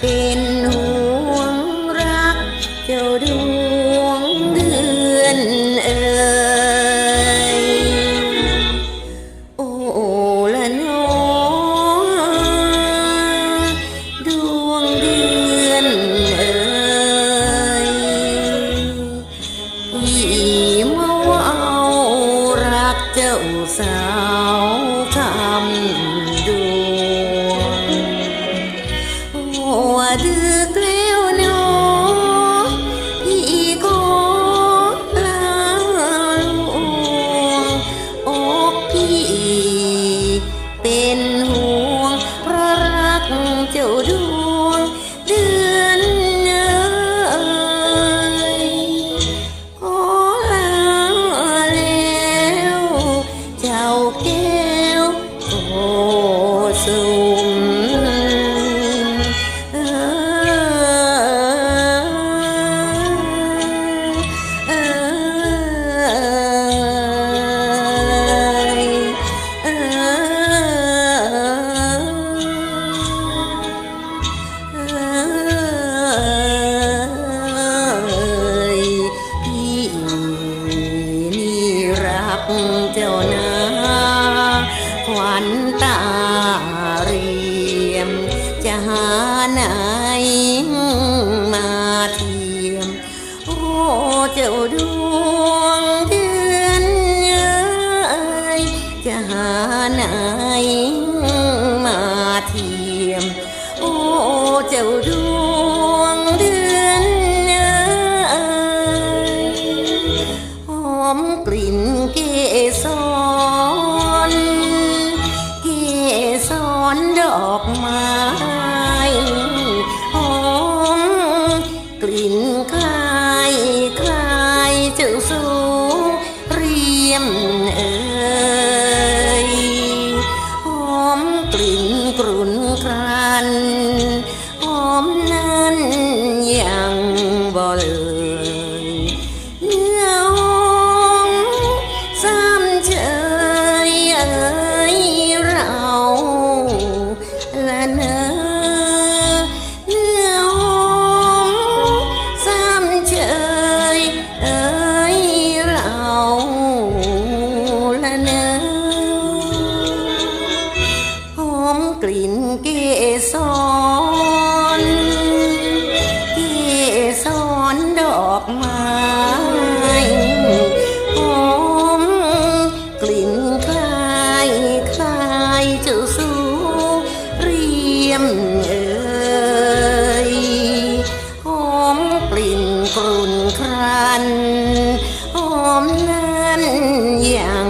เหาไหนมาเทียม โอ้เจ้าดวงเดือนเอ้ยจะหาไหนมาเทียม โอ้เจ้าดวงเดือนเอ้ยหอมกลิ่นเกสรเกสรดอกไม้ รี สรเกสรดอกไม้หอมกลิ่นคลายคลายเจ้าสูเรียมเอ่ยหอมกลิ่นกรุ่นครันหอมนั้นยัง